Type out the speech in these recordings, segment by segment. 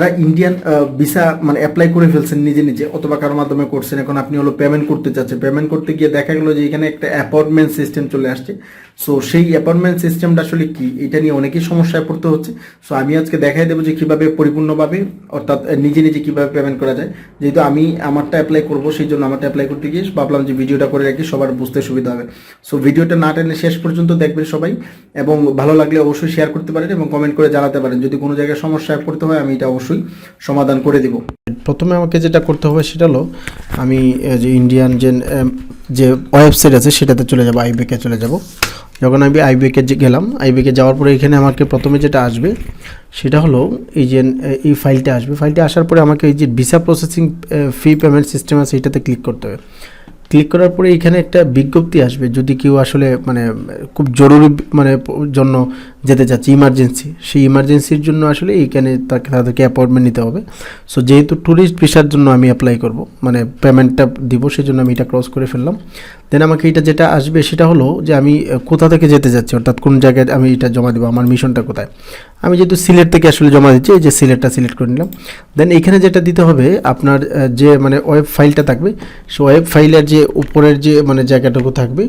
যারা Indian visa মানে apply করে ফেলছেন নিজে নিজে, অথবা কারোর মাধ্যমে করছেন, এখন আপনি হলো পেমেন্ট করতে চাচ্ছেন। পেমেন্ট করতে গিয়ে দেখা গেলো যে এখানে একটা অ্যাপয়েন্টমেন্ট সিস্টেম চলে আসছে। সো সেই অ্যাপয়েন্টমেন্ট সিস্টেমটা আসলে কি? এটা নিয়ে অনেকেই সমস্যায় পড়তে হচ্ছে। সো আমি আজকে দেখাই দেবো যে কীভাবে পরিপূর্ণভাবে অর্থাৎ নিজে নিজে কীভাবে পেমেন্ট করা যায়। যেহেতু আমি আমারটা অ্যাপ্লাই করব, সেই জন্য আমারটা অ্যাপ্লাই করতে গিয়ে ভাবলাম যে ভিডিওটা করে রাখি, সবার বুঝতে সুবিধা হবে। সো ভিডিওটা না টেনে শেষ পর্যন্ত দেখবেন সবাই, এবং ভালো লাগলে অবশ্যই শেয়ার করতে পারেন এবং কমেন্ট করে জানাতে পারেন। যদি কোনো জায়গায় সমস্যায় পড়তে হয়, আমি এটা অবশ্যই সমাধান করে দিব। প্রথমে আমাকে যেটা করতে হবে সেটা হলো, আমি যে ইন্ডিয়ান যে যে ওয়েবসাইট আছে, সেটাতে চলে যাব আইবেকে চলে যাব। যখন আমি আইবিকে গেলাম আইবিকে যাওয়ার পরে এখানে আমাকে প্রথমে যেটা আসবে, সেটা হলো এই যে, এই ফাইলটা আসবে। ফাইলটা আসার পরে আমাকে এই যে visa processing fee payment system আছে, এটাতে ক্লিক করতে হবে। ক্লিক করার পরে এখানে একটা বিজ্ঞপ্তি আসবে, যদি কেউ আসলে মানে খুব জরুরি মানে জন্য যেতে চাচ্ছে ইমার্জেন্সি সেই ইমার্জেন্সির জন্য আসলে এইখানে তাকে, তাদেরকে অ্যাপয়েন্টমেন্ট নিতে হবে। সো যেহেতু ট্যুরিস্ট ভিসার জন্য আমি অ্যাপ্লাই করব মানে পেমেন্টটা দিব সেই জন্য আমি এটা ক্রস করে ফেললাম। দেন আমাকে এটা যেটা আসবে, সেটা হলো যে আমি কোথা থেকে যেতে যাচ্ছি? অর্থাৎ কোন জায়গায় আমি এটা জমা দেবো, আমার মিশনটা কোথায়? আমি যেহেতু সিলেট থেকে আসলে জমা দিচ্ছি, এই যে সিলেটটা সিলেক্ট করে নিলাম। দেন এখানে যেটা দিতে হবে, আপনার যে মানে ওয়েব ফাইলটা থাকবে সে ওয়েব ফাইলের যে উপরের যে মানে জায়গাটুকু থাকবে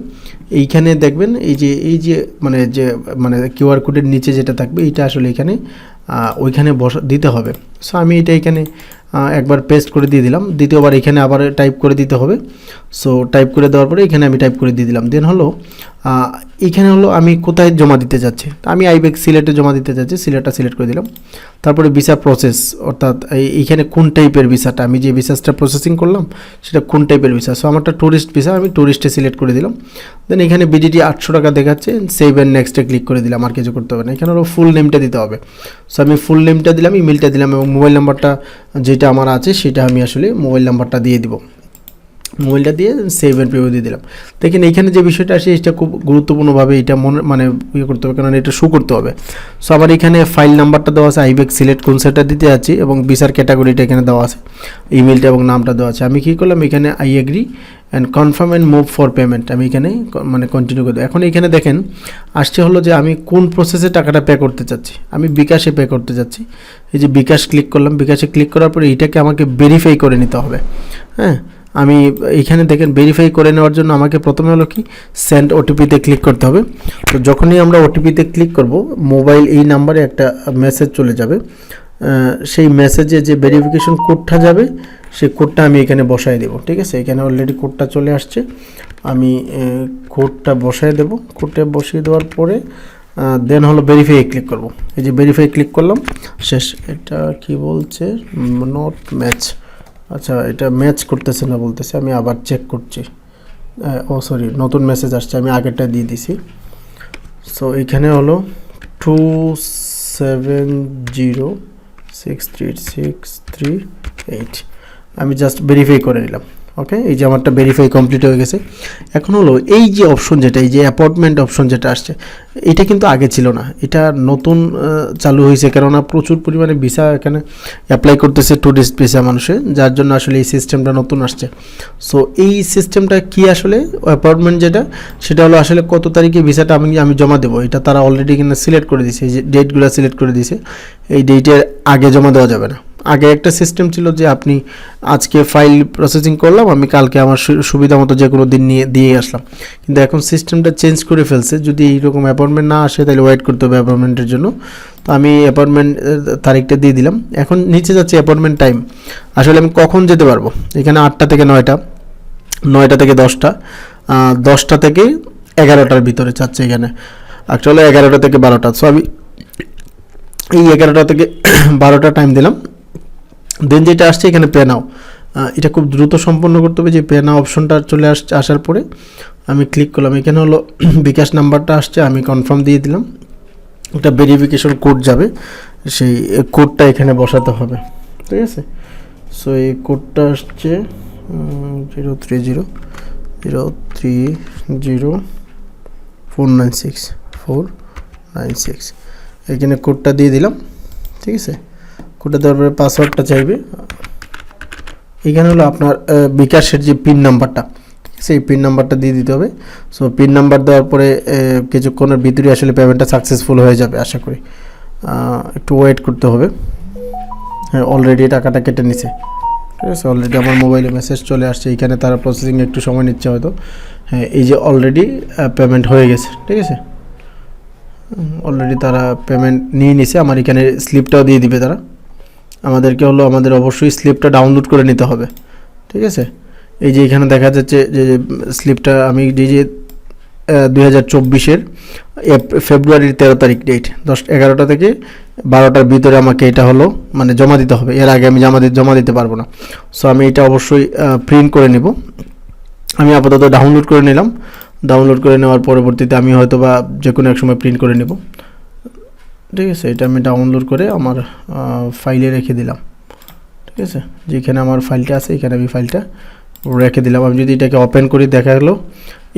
এইখানে দেখবেন, এই যে এই যে মানে যে মানে কিউআর কোডের নিচে যেটা থাকবে এটা আসলে এখানে ওইখানে বসা, দিতে হবে। সো আমি এটা এখানে একবার পেস্ট করে দিয়ে দিলাম। দ্বিতীয়বার এখানে আবার টাইপ করে দিতে হবে। সো টাইপ করে দেওয়ার পরে এখানে আমি টাইপ করে দিয়ে দিলাম। দেন হলো এখানে হলো আমি কোথায় জমা দিতে যাচ্ছি? আমি আইবেক সিলেটে জমা দিতে যাচ্ছি, সিলেটটা সিলেক্ট করে দিলাম। তারপরে ভিসা প্রসেস, অর্থাৎ এই- এইখানে কোন টাইপের ভিসাটা? আমি যে ভিসাসটা প্রসেসিং করলাম, সেটা কোন টাইপের ভিসা? সো আমারটা ট্যুরিস্ট ভিসা, আমি ট্যুরিস্টে সিলেক্ট করে দিলাম। দেন এখানে বিডিটি আটশো টাকা দেখাচ্ছে সেভ অ্যান্ড নেক্সটে ক্লিক করে দিলাম, আর কিছু করতে হবে না। এখানে হলো ফুল নেমটা দিতে হবে। সো আমি ফুল নেমটা দিলাম ইমেলটা দিলাম, এবং মোবাইল নাম্বারটা যেটা আমার আছে, সেটা আমি আসলে মোবাইল নাম্বারটা দিয়ে দিব। মোবাইলটা দিয়ে সেভ অ্যান্ড দিয়ে দিলাম। দেখেন এইখানে যে বিষয়টা আসে, এটা খুব গুরুত্বপূর্ণভাবে এটা মনে মানে ইয়ে করতে হবে কারণ এটা শো করতে হবে। সো আবার এখানে ফাইল নাম্বারটা দেওয়া আছে আইবেক সিলেক্ট কোন সেটটা দিতে যাচ্ছি এবং বিসার ক্যাটাগরিটা এখানে দেওয়া আছে ইমেলটা এবং নামটা দেওয়া আছে। আমি কী করলাম, এখানে I agree and confirm and move for payment আমি এখানে মানে কন্টিনিউ করে এখন এখানে দেখেন, আসছে হলো যে আমি কোন প্রসেসে টাকাটা পে করতে চাচ্ছি। আমি বিকাশে পে করতে চাচ্ছি। এই যে বিকাশ ক্লিক করলাম, বিকাশে ক্লিক করার পরে এইটাকে আমাকে ভেরিফাই করে নিতে হবে। হ্যাঁ? আমি এখানে দেখেন ভেরিফাই করে নেওয়ার জন্য আমাকে প্রথমে হলো কি সেন্ড ওটিপিতে ক্লিক করতে হবে। তো যখনই আমরা ওটিপিতে ক্লিক করব মোবাইল এই নাম্বারে একটা মেসেজ চলে যাবে। সেই মেসেজে যে ভেরিফিকেশন কোডটা যাবে, সেই কোডটা আমি এখানে বসায় দেব, ঠিক আছে? এখানে অলরেডি কোডটা চলে আসছে। আমি কোডটা বসায় দেব। কোডটা বসিয়ে দেওয়ার পরে দেন হলো ভেরিফাই ক্লিক করব। এই যে ভেরিফাই ক্লিক করলাম, শেষ। এটা কি বলছে? নট ম্যাচ আচ্ছা এটা ম্যাচ করতেছে না বলতেছে, আমি আবার চেক করছি। ও সরি নতুন মেসেজ আসছে, আমি আগেরটা দিয়ে দিছি। সো এখানে হলো two seven zero six three six three eight আমি জাস্ট ভেরিফাই করে নিলাম। ওকে এই যে আমারটা ভেরিফাই কমপ্লিট হয়ে গেছে। এখন হলো এই যে অপশন যেটা, এই যে অ্যাপয়েন্টমেন্ট অপশন যেটা আসছে, এটা কিন্তু আগে ছিল না। এটা নতুন চালু হয়েছে। কেননা প্রচুর পরিমাণে ভিসা এখানে অ্যাপ্লাই করতেছে ট্যুরিস্ট ভিসা মানুষে, যার জন্য আসলে এই সিস্টেমটা নতুন আসছে। সো এই সিস্টেমটা কি আসলে? অ্যাপয়েন্টমেন্ট যেটা, সেটা হলো আসলে কত তারিখে ভিসাটা আমি আমি জমা দেবো। এটা তারা অলরেডি এখানে সিলেক্ট করে দিয়েছে। এই যে ডেটগুলো সিলেক্ট করে দিয়েছে। এই ডেটের আগে জমা দেওয়া যাবে না। আগে একটা সিস্টেম ছিল যে আপনি আজকে ফাইল প্রসেসিং করলাম, আমি কালকে আমার সুবিধা মতো যে কোনো দিন নিয়ে, দিয়ে আসলাম। কিন্তু এখন সিস্টেমটা চেঞ্জ করে ফেলছে। যদি এইরকম অ্যাপয়েন্টমেন্ট না আসে, তাহলে ওয়েট করতে হবে অ্যাপয়েন্টমেন্টের জন্য। তো আমি অ্যাপয়েন্টমেন্ট তারিখটা দিয়ে দিলাম। এখন নিচে যাচ্ছে অ্যাপয়েন্টমেন্ট টাইম আসলে আমি কখন যেতে পারব? এখানে আটটা থেকে নয়টা নয়টা থেকে দশটা দশটা থেকে এগারোটার ভিতরে চাচ্ছে এখানে। অ্যাকচুয়ালি এগারোটা থেকে বারোটা। সো আমি এই এগারোটা থেকে বারোটা টাইম দিলাম। দেন যেটা আসছে এখানে পে নাও এটা খুব দ্রুত সম্পন্ন করতে হবে যে পে নাও অপশনটা চলে আসছে, আসার পরে আমি ক্লিক করলাম। এখানে হলো বিকাশ নাম্বারটা আসছে, আমি কনফার্ম দিয়ে দিলাম। একটা ভেরিফিকেশন কোড যাবে, সেই কোডটা এখানে বসাতে হবে। ঠিক আছে? সো এই কোডটা আসছে zero three zero zero three zero four nine six four nine six এখানে কোডটা দিয়ে দিলাম। ঠিক আছে? কোডটা দেওয়ার পরে পাসওয়ার্ডটা চাইবে। এখানে হলো আপনার বিকাশের যে পিন নাম্বারটা, সেই পিন নাম্বারটা দিয়ে দিতে হবে। সো পিন নাম্বার দেওয়ার পরে কিছুক্ষণের ভিতরে আসলে পেমেন্টটা সাকসেসফুল হয়ে যাবে, আশা করি। একটু ওয়েট করতে হবে। হ্যাঁ অলরেডি টাকাটা কেটে নিছে। ঠিক আছে অলরেডি আমার মোবাইলে মেসেজ চলে আসছে এইখানে তারা প্রসেসিং একটু সময় নিচ্ছে হয়তো। হ্যাঁ এই যে অলরেডি পেমেন্ট হয়ে গেছে, ঠিক আছে? অলরেডি তারা পেমেন্ট নিয়ে নিছে, আমার এখানে স্লিপটাও দিয়ে দিবে তারা। আমাদেরকে হলো আমাদের অবশ্যই স্লিপটা ডাউনলোড করে নিতে হবে, ঠিক আছে? এই যে এখানে দেখা যাচ্ছে যে স্লিপটা আমি যে যে দুই হাজার চব্বিশের ফেব্রুয়ারির তেরো তারিখ ডেট দশ, এগারোটা থেকে বারোটার ভিতরে আমাকে এটা হলো মানে জমা দিতে হবে। এর আগে আমি জমা দিতে জমা দিতে পারব না। সো আমি এটা অবশ্যই প্রিন্ট করে নেব। আমি আপাতত ডাউনলোড করে নিলাম। ডাউনলোড করে নেওয়ার পরবর্তীতে আমি হয়তো বা যে কোনো এক সময় প্রিন্ট করে নেব। ঠিক আছে, এটা আমি ডাউনলোড করে আমার ফাইলে রেখে দিলাম। ঠিক আছে? যেখানে আমার ফাইলটা আছে, এখানে আমি ফাইলটা রেখে দিলাম। আমি যদি এটাকে ওপেন করি, দেখা গেলো,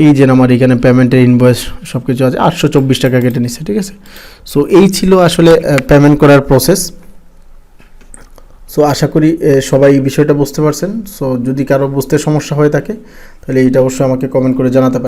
এই যে আমার এখানে পেমেন্টের ইনভয়েস সব কিছু আছে, আটশো চব্বিশ টাকা কেটে নিচ্ছে ঠিক আছে? সো এই ছিল আসলে পেমেন্ট করার প্রসেস সো আশা করি সবাই এই বিষয়টা বুঝতে পারছেন। সো যদি কারও বুঝতে সমস্যা হয়ে থাকে, তাহলে এইটা অবশ্যই আমাকে কমেন্ট করে জানাতে পারেন।